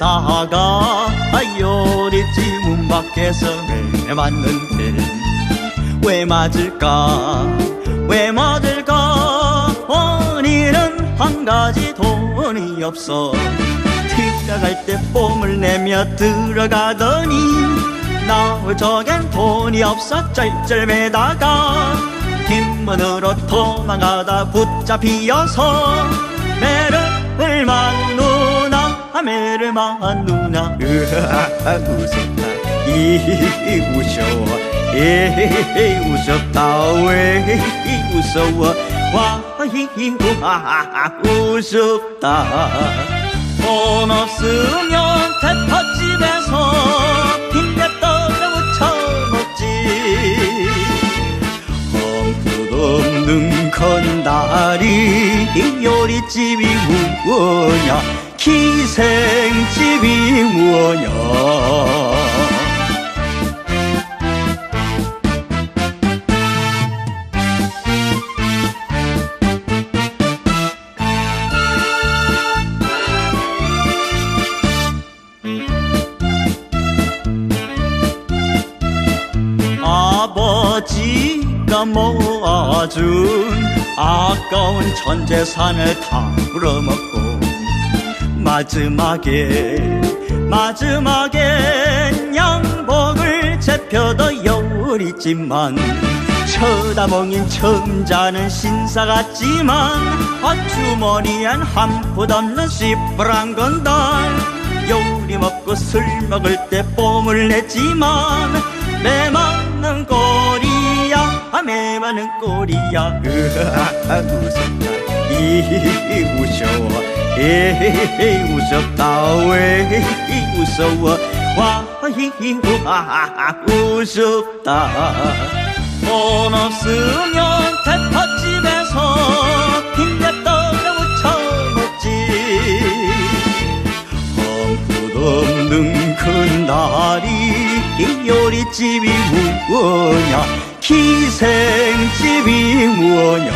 인사가 요리집 문 밖에서 매 맞는데 왜 맞을까? 왜 맞을까? 원인은 한 가지 돈이 없어. 들어갈 때 뽐을 내며 들어가더니 적엔 돈이 없어. 쩔쩔매다가 뒷문으로 도망가다 붙잡히어서 매를 만누 나 매를 만누나. 으아 웃었다. 이 웃어. 에 웃었다. 왜 웃어워 와히와 웃었다. 돈 없으면 대파집에서 빈대 떨어 무쳐 먹지. 험풋 없는 건다리 요리집이 무엇냐 기생집이 무엇냐? 아버지가 모아준 아까운 전 재산을 다 물어먹고 마지막에 마지막에 양복을 재펴도 여울이지만 쳐다보긴 처음 자는 신사 같지만 헛주머니엔 한 푼 없는 씨뿔한 건달. 요리 먹고 술 먹을 때 뽐을 냈지만 매 맞는 꼴이야 아, 매 맞는 꼴이야. 으아 웃었다 이 웃어 워에 웃었다 왜 웃어워 와히와 웃었다. 돈 없으면 대파집에서 빈대 떨어 무쳐 먹지. 험풋 없는 큰다리 요리집이 무엇냐? 기생집이 무엇냐